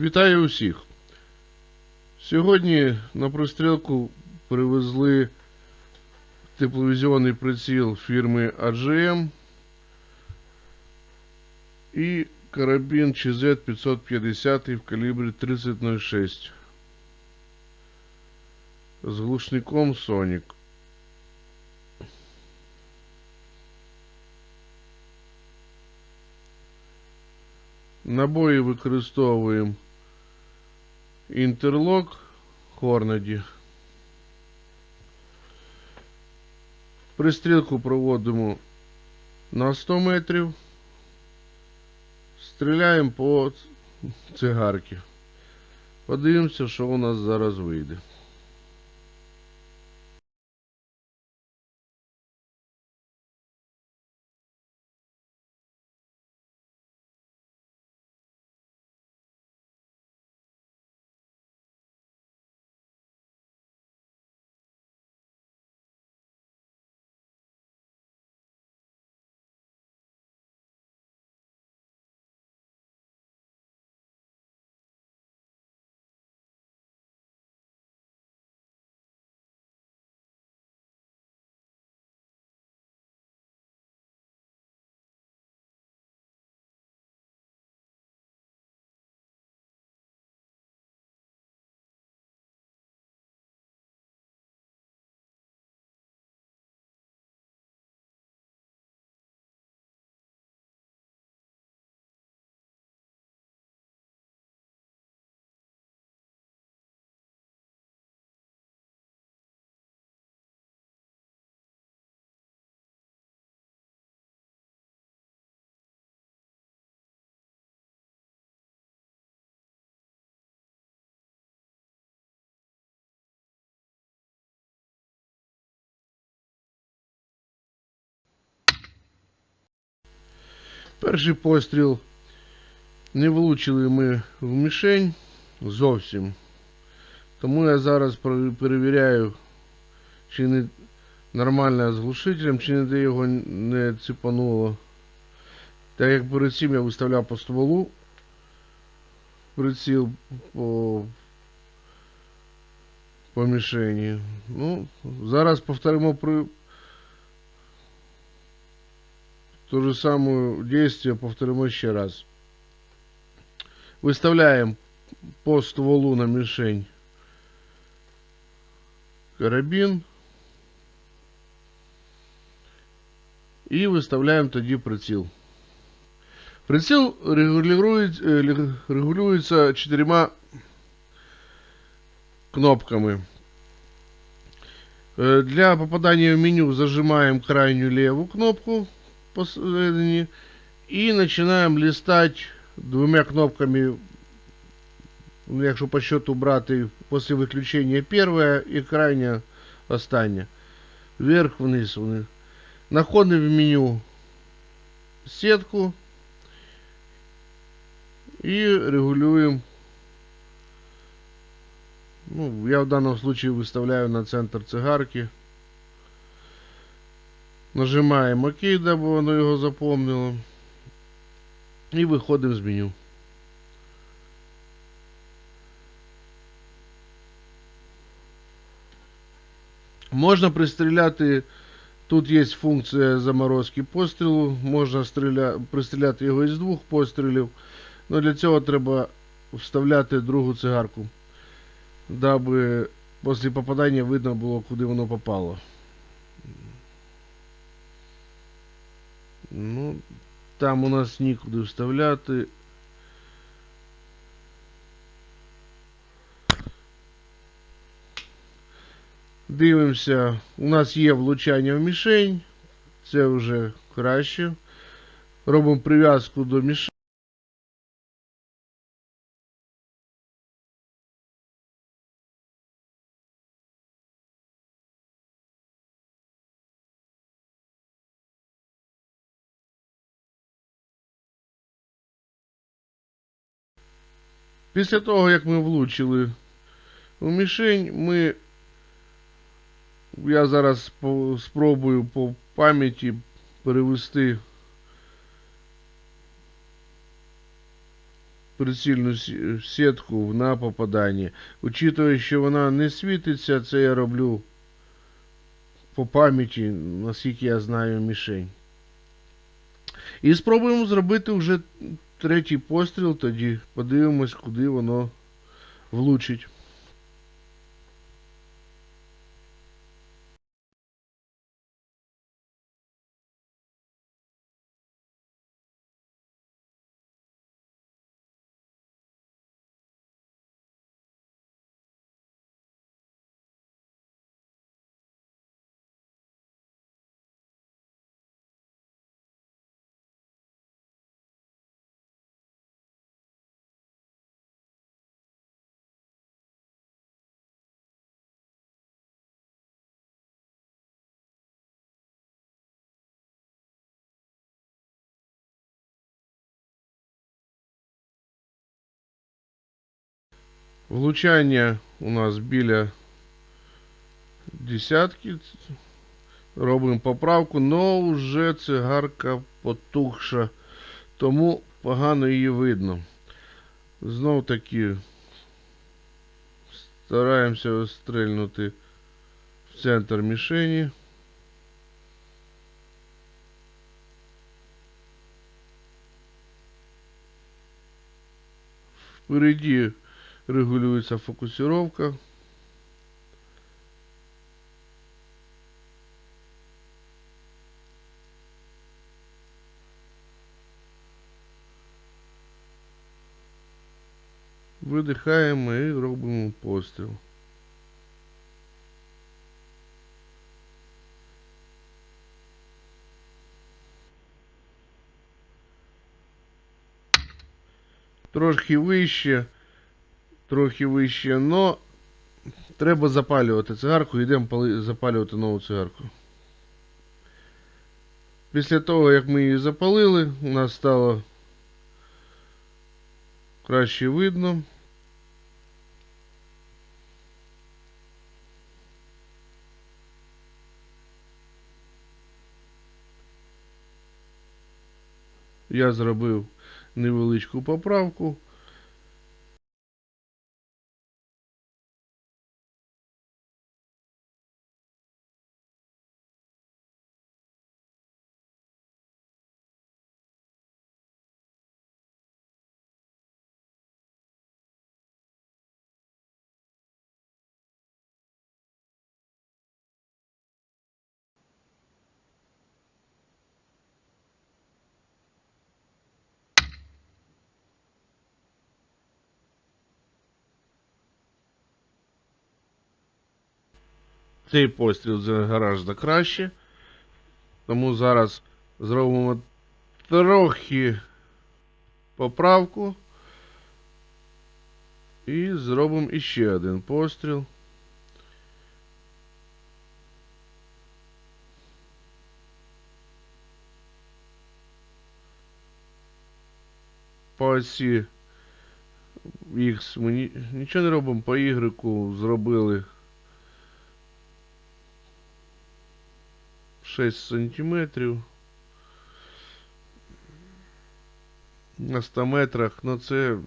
Вітаю усіх. Сьогодні на пристрілку привезли тепловізіонний приціл фірми AGM і карабін ЧЗ-550 в калібрі 3006 з глушником Sonic. Набої використовуємо інтерлок Хорнеді. Пристрілку проводимо на 100 метрів. Стріляємо по цигарки. Подивимося, що у нас зараз вийде. Перший постріл не влучили ми в мішень зовсім. Тому я зараз перевіряю, чи не нормально з глушителем, чи ніде його не ціпануло. Так як перед цим я виставляв по стволу приціл по, по мішені. Ну, зараз повторимо То же самое действие повторимо еще раз. Выставляем по стволу на мишень карабин. И выставляем тоді приціл. Приціл регулирует, э, лег- регулюється чотирма кнопками. Э, Для попадания в меню зажимаем крайнюю левую кнопку Посередині і починаємо листати двома кнопками, ну, якщо по счету брати після виключення перша і крайня остання. Вверх вниз вони. Находимо в меню сетку і регулюємо. Ну, я в данном случае выставляю на центр цигарки. Нажимаємо ОК, дабы воно його запомнило. І виходимо з меню. Можна пристріляти. Тут є функція заморозки пострілу. Можна стріля... пристріляти його із двох пострілів. Но для цього треба вставляти другу цигарку, даби після попадання видно було, куди воно попало. Ну, там у нас нікуди вставляти. Дивимося, у нас є влучання в мішень. Це вже краще. Робимо прив'язку до мішені. Після того, як ми влучили у мішень, ми. Я зараз спробую по пам'яті перевести прицільну сітку на попадання. Учитуючи, що вона не світиться, це я роблю по пам'яті, наскільки я знаю мішень. І спробуємо зробити вже третій постріл, тоді подивимось, куди воно влучить. Влучання у нас біля десятки. Робимо поправку, но вже цигарка потухша, тому погано її видно. Знов таки стараємося стрельнути в центр мішені. Впереді регулюється фокусировка. Видихаємо і робимо постріл. Трошки вище, трохи вище, но треба запалювати цигарку, йдемо запалювати нову цигарку. Після того, як ми її запалили, у нас стало краще видно. Я зробив невеличку поправку. Цей постріл гораздо краще. Тому зараз зробимо трохи поправку. І зробимо іще один постріл. По осі X ми ні- нічого не робимо, по Y зробили 6 сантиметрів. На 100 метрах, ну це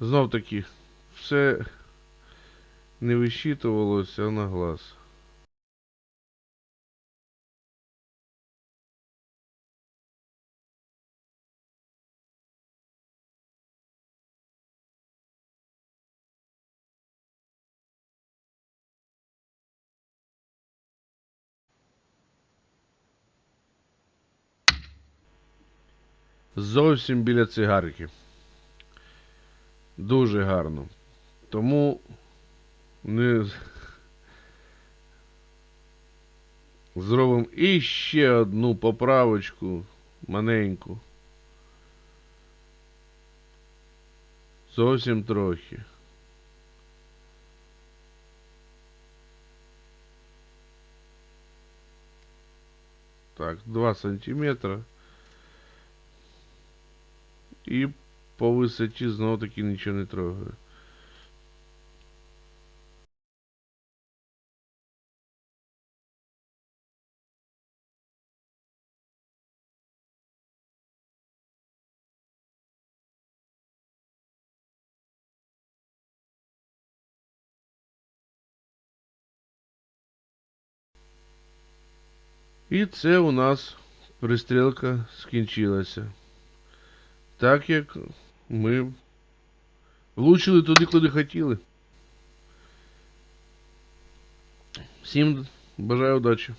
знов таки все не вищитувалося на глаз. Зовсім біля цигарки. Дуже гарно. Тому не зробимо іще одну поправочку маленьку. Зовсім трохи. Так, 2 сантиметра. І по висоті знову таки нічого не трогаю. І це у нас пристрілка скінчилася. Так як ми влучили туди, куди хотіли. Всім бажаю удачі.